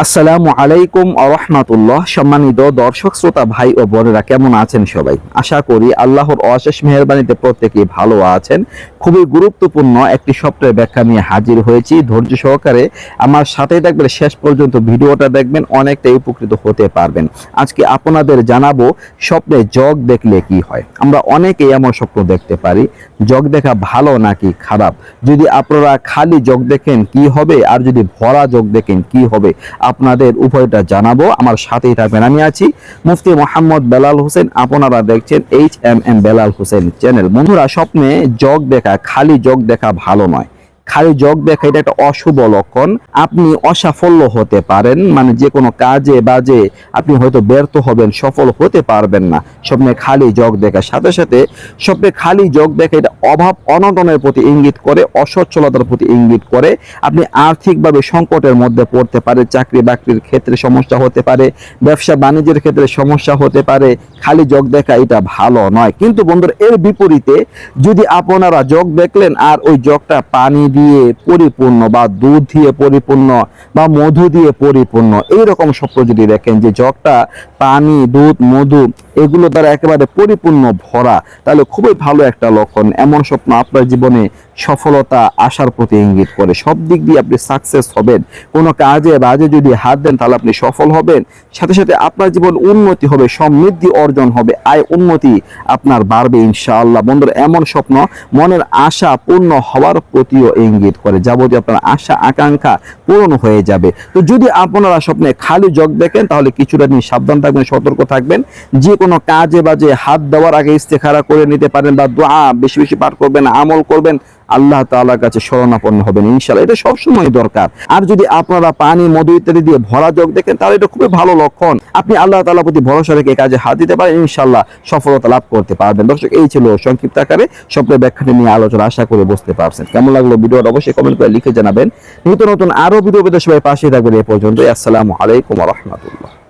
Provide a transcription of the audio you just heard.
আসসালামু আলাইকুম আরহামাতুল্লাহ সম্মানিত দর্শক, শ্রোতা, ভাই ও বোনেরা, কেমন আছেন সবাই? আশা করি আল্লাহর অশেষ মেহরবানিতে প্রত্যেকেই ভালো আছেন। খুবই গুরুত্বপূর্ণ একটি সপ্তাহের ব্যাখ্যা নিয়ে হাজির হয়েছি। ধৈর্য সহকারে আমার সাথে থাকবেন। শেষ পর্যন্ত ভিডিওটা দেখবেন, অনেকটাই উপকৃত হতে পারবেন। আজকে আপনাদের জানাব, স্বপ্নে জগ দেখলে কি হয়? আমরা অনেকেই এমন স্বপ্ন দেখতে পারি, জগ দেখা ভালো নাকি খারাপ? যদি আপনারা খালি জগ দেখেন কি হবে? আর যদি ভরা জগ দেখেন কি হবে? আপনাদের উভয়টা জানাব। আমার সাথেই থাকবেন। আমি আছি মুফতি মোহাম্মদ বেলাল হোসেন। আপনারা দেখছেন H M M Belal Hossain channel. বন্ধুরা, স্বপ্নে জগ দেখা, খালি জগ দেখা ভালো নয়। খালি যোগ দেখা এটা একটা অশুভ লক্ষণ। আপনি অসাফল্য হতে পারেন মানে যে কোনো কাজে বাজে আপনি হয়তো ব্যর্থ হবেন, সফল হতে পারবেন না। স্বপ্নে খালি যোগ দেখার সাথে সাথে স্বপ্নে খালি জগ দেখা এটা অভাব অনটনের প্রতি ইঙ্গিত করে, অসচ্ছলতার প্রতি ইঙ্গিত করে। আপনি আর্থিকভাবে সংকটের মধ্যে পড়তে পারে, চাকরি বাকরির ক্ষেত্রে সমস্যা হতে পারে, ব্যবসা বাণিজ্যের ক্ষেত্রে সমস্যা হতে পারে। খালি যোগ দেখা এটা ভালো নয়। কিন্তু বন্ধুরা, এর বিপরীতে যদি আপনারা যোগ দেখলেন আর ওই যোগটা পানি দিয়ে পরিপূর্ণ বা দুধ দিয়ে পরিপূর্ণ বা মধু দিয়ে পরিপূর্ণ এই রকম স্বপ্ন যদি দেখেন যে জগটা পানি, দুধ, মধু, এগুলো দ্বারা একেবারে পরিপূর্ণ ভরা, তাহলে খুবই ভালো একটা লক্ষণ। এমন স্বপ্ন আপনার জীবনে সফলতা আসার প্রতি ইঙ্গিত করে। সব দিক দিয়ে আপনি সাকসেস হবেন। কোনো কাজে বাজে যদি হাত দেন, তাহলে আপনি সফল হবেন। সাথে সাথে আপনার জীবন উন্নতি হবে, সমৃদ্ধি অর্জন হবে, আয় উন্নতি আপনার বাড়বে ইনশাআল্লাহ। বন্ধুরা, এমন স্বপ্ন মনের আশা পূর্ণ হওয়ার প্রতিও ইঙ্গিত করে, যাবতীয় আপনার আশা, আকাঙ্ক্ষা পূরণ হয়ে যাবে। তো যদি আপনারা স্বপ্নে খালি জগ দেখেন, তাহলে কিছুটা নিয়ে সাবধান থাকবেন, সতর্ক থাকবেন। যে কোনো কাজে বাজে হাত দেওয়ার আগে ইস্তেখারা করে নিতে পারেন বা দোয়া বেশি বেশি পাঠ করবেন, আমল করবেন আল্লাহ তাআলার কাছে শরণাপন্ন হবেন ইনশাল্লাহ এটা সবসময় দরকার। আর যদি আপনারা পানি, মধু ইত্যাদি দিয়ে ভরা যোগ দেখেন, তাহলে এটা খুবই ভালো লক্ষণ। আপনি আল্লাহ তাআলার প্রতি ভরসা রেখে কাজে হাত দিতে পারেন ইনশাল্লাহ সফলতা লাভ করতে পারবেন। দর্শক, এই ছিল সংক্ষিপ্ত আকারে স্বপ্নের ব্যাখ্যাটি নিয়ে আলোচনা, আশা করে বুঝতে পারছেন। কেমন লাগল ভিডিওটা? অবশ্যই কমেন্ট করে লিখে জানাবেন। নতুন নতুন আরও ভিডিও পেতে সবাই পাশে থাকবেন। এই পর্যন্ত আসসালামু আলাইকুম রহমতুল্লাহ।